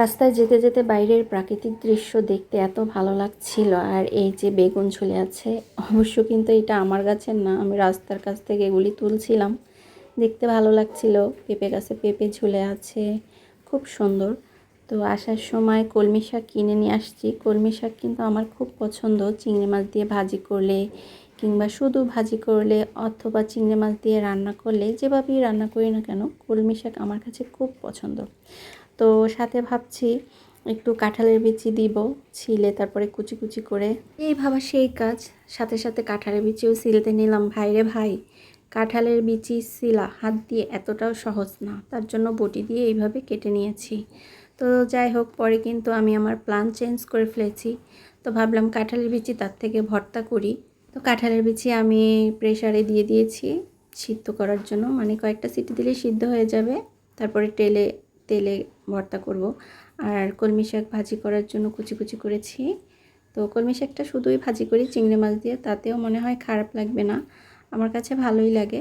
রাস্তায় যেতে যেতে বাইরের প্রাকৃতিক দৃশ্য দেখতে এত ভালো লাগছিল, আর এই যে বেগুন ঝুলে আছে, অবশ্য কিন্তু এটা আমার গাছের না, আমি রাস্তার কাছ থেকে এগুলি তুলছিলাম। দেখতে ভালো লাগছিল, পেঁপে গাছে পেঁপে ঝুলে আছে, খুব সুন্দর। তো আসার সময় কলমি শাক কিনে নিয়ে আসছি। কলমি শাক কিন্তু আমার খুব পছন্দ, চিংড়ি মাছ দিয়ে ভাজি করলে কিংবা শুধু ভাজি করলে অথবা চিংড়ি মাছ দিয়ে রান্না করলে, যেভাবেই রান্না করি না কেন, কলমি শাক আমার কাছে খুব পছন্দ। তো সাথে ভাবছি একটু কাঁঠালের বিচি দিব, ছিলে তারপরে কুচি কুচি করে। এই ভাবা সেই কাজ, সাথে সাথে কাঁঠালের বিচিও সিলতে নিলাম। ভাইরে ভাই, কাঁঠালের বিচি সিলা হাত দিয়ে এতটাও সহজ না, তার জন্য বটি দিয়ে এইভাবে কেটে নিয়েছি। তো যাই হোক, পরে কিন্তু আমি আমার প্ল্যান চেঞ্জ করে ফেলেছি। তো ভাবলাম কাঁঠালের বিচি তার থেকে ভর্তা করি। তো কাঁঠালের বিচি আমি প্রেশারে দিয়ে দিয়েছি, সিদ্ধ করার জন্য। মানে কয়েকটা সিটি দিলে সিদ্ধ হয়ে যাবে। তারপরে তেলে তেলে ভর্তা করব। আর কলমি শাক ভাজি করার জন্য কুচি কুচি করেছি। তো কলমি শাকটা শুধুই ভাজি করি, চিংড়ি মাছ দিয়ে। তাতেও মনে হয় খারাপ লাগবে না। আমার কাছে ভালোই লাগে।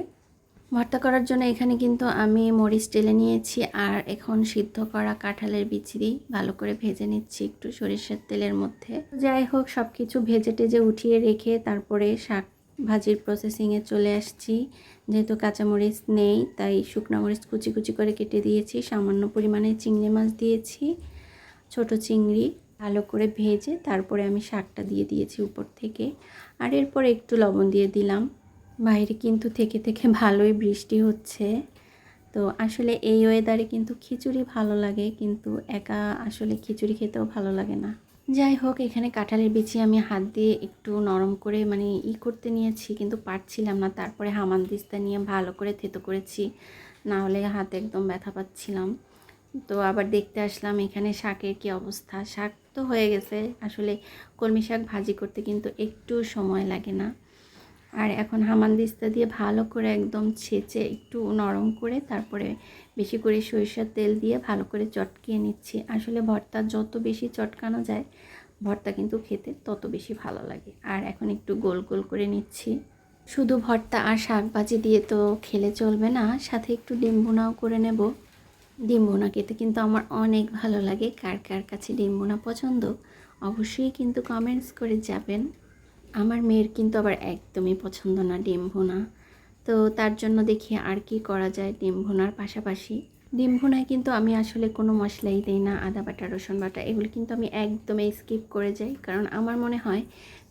ভর্তা করার জন্য এখানে কিন্তু আমি মরিচ টেলে নিয়েছি আর এখন সিদ্ধ করা কাঁঠালের বিচি দিই ভালো করে ভেজে নিচ্ছি একটু সরিষার তেলের মধ্যে। যাই হোক সব কিছু ভেজে টেজে উঠিয়ে রেখে তারপরে শাক ভাজির প্রসেসিংয়ে চলে আসছি। যেহেতু কাঁচামরিচ নেই, তাই শুকনো মরিচ কুচি কুচি করে কেটে দিয়েছি। সামান্য পরিমাণে চিংড়ি মাছ দিয়েছি, ছোট চিংড়ি ভালো করে ভেজে তারপরে আমি শাকটা দিয়ে দিয়েছি উপর থেকে। আর এরপর একটু লবণ দিয়ে দিলাম। বাইরে কিন্তু থেকে থেকে ভালোই বৃষ্টি হচ্ছে। তো আসলে এই ওয়েদারে কিন্তু খিচুড়ি ভালো লাগে, কিন্তু একা আসলে খিচুড়ি খেতেও ভালো লাগে না। যাই হোক, এখানে কাঁঠালের বিচি আমি হাত দিয়ে একটু নরম করে মানে ই করতে নিয়েছি, কিন্তু পারছিলাম না। তারপরে হামান দিস্তা নিয়ে ভালো করে থেতো করেছি, না হলে হাতে একদম ব্যথা পাচ্ছিলাম। তো আবার দেখতে আসলাম এখানে শাকের কি অবস্থা। শাক তো হয়ে গেছে। আসলে কলমি শাক ভাজি করতে কিন্তু একটু সময় লাগে না। আর এখন হামানদিস্তা দিয়ে ভালো করে একদম ছেঁচে একটু নরম করে তারপরে বেশি করে সরিষার তেল দিয়ে ভালো করে চটকিয়ে নিচ্ছি। আসলে ভর্তা যত বেশি চটকানো যায়, ভর্তা কিন্তু খেতে তত বেশি ভালো লাগে। আর এখন একটু গোল গোল করে নিচ্ছি। শুধু ভর্তা আর শাক ভাজি দিয়ে তো খেলে চলবে না, সাথে একটু ডিম ভুনাও করে নেব। ডিম ভুনা খেতে কিন্তু আমার অনেক ভালো লাগে। কার কার কাছে ডিম ভুনা পছন্দ, অবশ্যই কিন্তু কমেন্টস করে যাবেন। আমার মেয়ের কিন্তু আবার একদমই পছন্দ না ডিম ভুনা। তো তার জন্য দেখি আর কি করা যায় ডিম ভুনার পাশাপাশি। ডিম ভুনায় কিন্তু আমি আসলে কোনো মশলাই দিই না, আদা বাটা, রসুন বাটা, এগুলো কিন্তু আমি একদমই স্কিপ করে যাই। কারণ আমার মনে হয়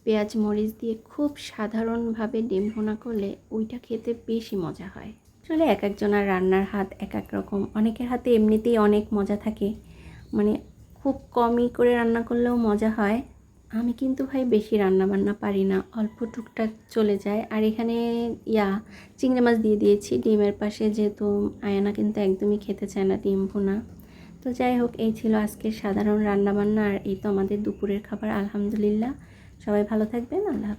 পেঁয়াজ, মরিচ দিয়ে খুব সাধারণভাবে ডিম ভুনা করলে ওইটা খেতে বেশি মজা হয়। আসলে এক একজনের রান্নার হাত এক এক রকম। অনেকের হাতে এমনিতেই অনেক মজা থাকে। মানে খুব কমই করে রান্না করলেও মজা হয়। আমি কিন্তু ভাই বেশি রান্না বান্না পারি না, অল্প টুকটাক চলে যায়। আর এখানে, ইয়া, চিংড়ি মাছ দিয়ে দিয়েছি, ডিমের পাশে যেহেতু আয়ানা কিন্তু একদমই খেতে চায় না, ডিম ভুনা। তো যাই হোক, এই ছিল আজকের সাধারণ রান্নাবান্না, আর এই তো আমাদের দুপুরের খাবার, আলহামদুলিল্লাহ। সবাই ভালো থাকবেন, আল্লাহ।